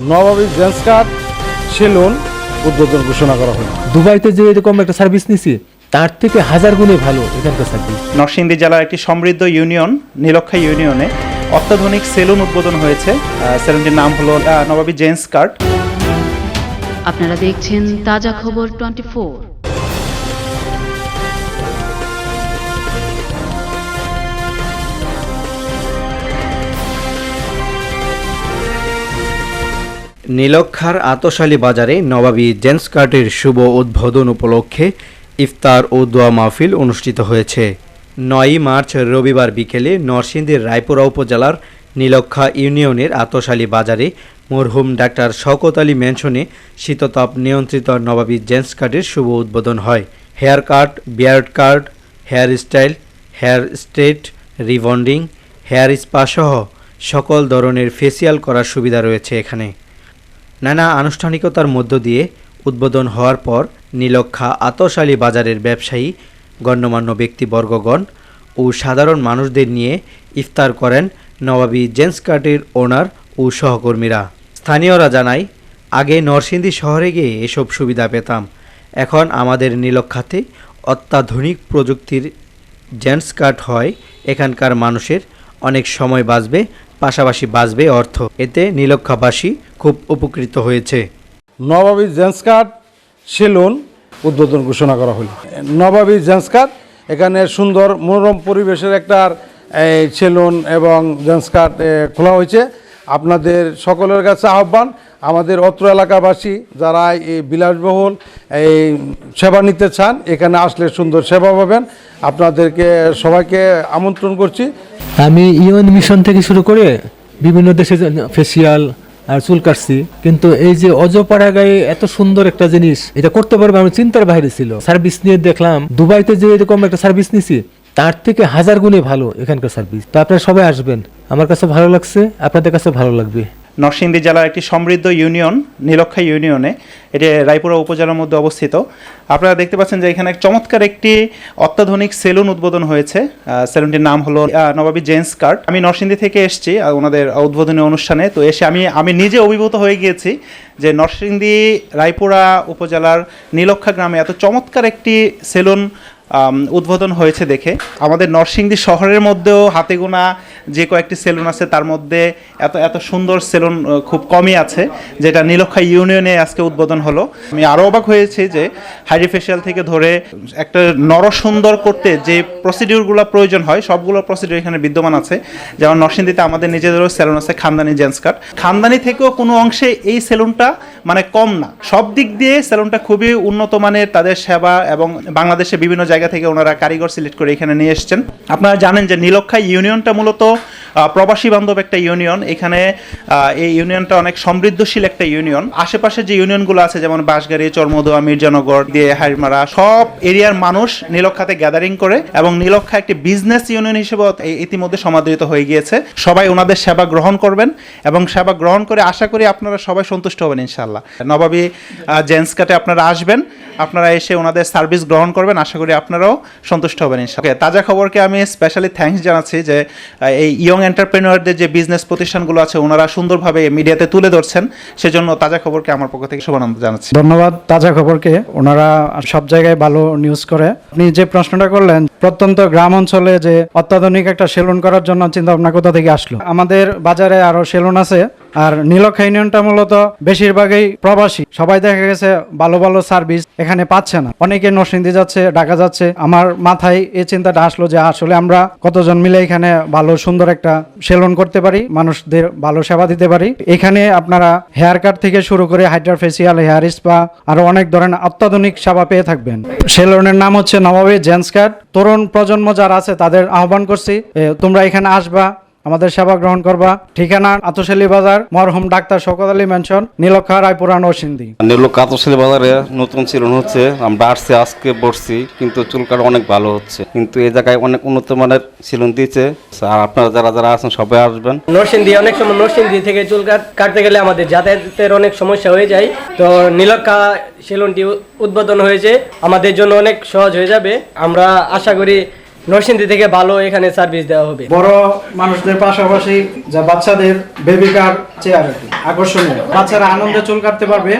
নবাবী gents card salon উদ্বোধন ঘোষণা করা হয় দুবাইতে যে এরকম একটা সার্ভিস নিছি তার থেকে হাজার গুণে ভালো এখানকার সার্ভিস নরসিংদী জেলার একটি সমৃদ্ধ ইউনিয়ন নীলক্ষা ইউনিয়নে অত্যাধুনিক সেলুন উদ্বোধন হয়েছে। আহ, সেলুনটির নাম হলো নবাবী জেন্টস কার্ড। আপনারা দেখছেন তাজা খবর টোয়েন্টি নীলক্ষার আতশালী বাজারে নবাবী জেন্টস কার্টের শুভ উদ্বোধন উপলক্ষে ইফতার ও দোয়া মাহফিল অনুষ্ঠিত হয়েছে। নয়ই মার্চ রবিবার বিকেলে নরসিংদীর রায়পুরা উপজেলার নীলক্ষা ইউনিয়নের আতশালী বাজারে মরহুম ডাক্তার শওকত আলী ম্যানশনে শীততাপ নিয়ন্ত্রিত নবাবী জেন্টস কার্টের শুভ উদ্বোধন হয়। Hair cut, beard card hair style, hair straight, rebonding, hair spa সহ সকল ধরনের ফেসিয়াল করার সুবিধা রয়েছে এখানে। নানা আনুষ্ঠানিকতার মধ্য দিয়ে উদ্বোধন হওয়ার পর নীলক্ষা আতশালী বাজারের ব্যবসায়ী, গণ্যমান্য ব্যক্তিবর্গগণ ও সাধারণ মানুষদের নিয়ে ইফতার করেন নবাবী জেন্টস কার্টের ওনার ও সহকর্মীরা। স্থানীয়রা জানায়, আগে নরসিংদী শহরে গিয়ে এসব সুবিধা পেতাম। এখন আমাদের নীলক্ষাতে অত্যাধুনিক প্রযুক্তির জেন্টস কার্ট হয়। এখানকার মানুষের অনেক সময় বাঁচবে, পাশাপাশি বাঁচবে অর্থ। এতে নীলক্ষাবাসী খুব উপকৃত হয়েছে। নবাবী জেন্টস কার্ড সেলুন উদ্বোধন ঘোষণা করা হলো। নবাবী জেন্টস কার্ড এখানে সুন্দর মনোরম পরিবেশের একটা এই সেলুন এবং জেন্টস কার্ড খোলা হয়েছে। আপনাদের সকলের কাছে আহ্বান আমাদের অত্র এলাকাবাসী যারা এই বিলাসবহুল এই সেবা নিতে চান এখানে আসলে সুন্দর সেবা পাবেন। আপনাদেরকে সবাইকে আমন্ত্রণ করছি। আমি ইউএন মিশন থেকে শুরু করে বিভিন্ন দেশে ফেসিয়াল আর চুল কাটছি। কিন্তু এই যে অজপাড়া গায়ে এত সুন্দর একটা জিনিস, এটা করতে পারবে আমার চিন্তার বাইরে ছিল। সার্ভিস নিয়ে দেখলাম, দুবাইতে যে এরকম একটা সার্ভিস নিছি, তার থেকে হাজার গুণে ভালো এখানকার সার্ভিস। তো আপনারা সবাই আসবেন। আমার কাছে ভালো লাগছে, আপনাদের কাছে ভালো লাগবে। নরসিংদী জেলার একটি সমৃদ্ধ ইউনিয়ন, নীলক্ষা ইউনিয়নে, এটি রায়পুরা উপজেলার মধ্যে অবস্থিত। আপনারা দেখতে পাচ্ছেন যে এখানে চমৎকার একটি অত্যাধুনিক সেলুন উদ্বোধন হয়েছে। সেলুনটির নাম হলো নবাবী জেন্টস কার্ট। আমি নরসিংদী থেকে এসেছি ওনাদের উদ্বোধনী অনুষ্ঠানে। তো এসে আমি আমি নিজে অভিভূত হয়ে গিয়েছি যে নরসিংদী, রায়পুরা উপজেলার নীলক্ষা গ্রামে এত চমৎকার একটি সেলুন উদ্বোধন হয়েছে দেখে। আমাদের নরসিংদী শহরের মধ্যেও হাতে গোনা যে কয়েকটি সেলুন আছে, তার মধ্যে এত এত সুন্দর সেলুন খুব কমই আছে, যেটা নীলক্ষা ইউনিয়নে আজকে উদ্বোধন হলো। আমি আরও অবাক হয়েছি যে হাইড্রি ফেশিয়াল থেকে ধরে একটা নরসুন্দর করতে যে প্রসিডিউরগুলো প্রয়োজন হয়, সবগুলো প্রসিডিউর এখানে বিদ্যমান আছে। যেমন নরসিংদীতে আমাদের নিজেদেরও সেলুন আছে, খানদানি জেন্টস কাট। খানদানি থেকেও কোনো অংশে এই সেলুনটা মানে কম না। সব দিক দিয়ে সেলুনটা খুবই উন্নত মানের, তাদের সেবা এবং বাংলাদেশে বিভিন্ন জায়গা থেকে ওনারা কারিগর সিলেক্ট করে এখানে নিয়ে এসেছেন। আপনারা জানেন যে নীলক্ষা ইউনিয়নটা মূলত প্রবাসী বান্ধব একটা ইউনিয়ন। এখানে এই ইউনিয়নটা অনেক সমৃদ্ধশীল একটা ইউনিয়ন। আশেপাশে যে ইউনিয়নগুলো আছে, যেমন বাঁশগাড়ি, চর্মদোয়া, মির্জানগর, দিয়ে হাইমারা সব এরিয়ার মানুষ নীলক্ষাতে গ্যাদারিং করে এবং নীলক্ষা একটি বিজনেস ইউনিয়ন হিসেবে ইতিমধ্যে সমাদৃত হয়ে গিয়েছে। সবাই ওনাদের সেবা গ্রহণ করবেন এবং সেবা গ্রহণ করে আশা করি আপনারা সবাই সন্তুষ্ট হবেন ইনশাল্লাহ নবাবী জেন্টস কাটে আপনারা আসবেন, আপনারা এসে ওনাদের সার্ভিস গ্রহণ করবেন, আশা করি আপনারাও সন্তুষ্ট হবেন ইনশাল্লাহ তাজা খবরকে আমি স্পেশালি থ্যাঙ্কস জানাচ্ছি যে এই ইয়ং এন্টারপ্রেনারদের যে বিজনেস প্রতিষ্ঠানগুলো আছে, ওনারা সুন্দরভাবে মিডিয়াতে তুলে ধরছেন। সেজন্য তাজা খবরকে আমার পক্ষ থেকে শুভানন্দ জানাচ্ছি। ধন্যবাদ তাজা খবরকে। ওনারা সব জায়গায় ভালো নিউজ করে। আপনি যে প্রশ্নটা করলেন, প্রত্যন্ত গ্রাম অঞ্চলে যে অত্যাধুনিক একটা সেলুন করার জন্য চিন্তা ভাবনা কোথা থেকে আসলো? আমাদের বাজারে আরও সেলুন আছে। আর নীলক্ষা ইউনিয়নটা মূলত বেশিরভাগই প্রবাসী। সবাই দেখা গেছে ভালো ভালো সার্ভিস এখানে পাচ্ছে না। অনেকে নরসিংদী যাচ্ছে, ঢাকা যাচ্ছে। আমার মাথায় এই চিন্তাটা আসলো যে আসলে আমরা কতজন মিলে এখানে ভালো, সুন্দর একটা সেলুন করতে পারি, মানুষদের ভালো সেবা দিতে পারি। এখানে আপনারা হেয়ার কাট থেকে শুরু করে হাইড্রা ফেসিয়াল হেয়ার স্পা, আরও অনেক ধরনের অত্যাধুনিক সেবা পেয়ে থাকবেন। সেলুনের নাম হচ্ছে নবাবী জেন্টস কাট। তরুণ প্রজন্ম যারা আছে তাদের আহ্বান করছি তোমরা এখানে আসবা আমাদের সেবা গ্রহণ করবা। ঠিকানা আতশালী বাজার মরহম ডাক্তার শওকত আলী মেনশন নীলক্ষা রায়পুরা নরসিংদী। নির্লোক কাতশালী বাজারে নতুন সেলুন হচ্ছে। আমরা আসছি আজকে বসছি কিন্তু চুল কাটা অনেক ভালো হচ্ছে। কিন্তু এই জায়গায় অনেক উন্নত মানের সেলুন দিয়েছে। আর আপনারা যারা যারা আছেন সবাই আসবেন। নরসিংদী অনেক সময় নরসিংদী থেকে চুল কাট- কাটতে গেলে আমাদের যাতায়াতের অনেক সমস্যা হয়ে যায়। তো নীলক্ষা সেলুনটি উদ্বোধন হয়েছে। আমাদের জন্য অনেক সহজ হয়ে যাবে। আমরা আশা করি নরসিংদী থেকে ভালো এখানে সার্ভিস দেওয়া হবে। বড় মানুষদের পাশাপাশি যা বাচ্চাদের বেবি কার চেয়ার আকর্ষণীয়। বাচ্চারা আনন্দে চুল কাটতে পারবে।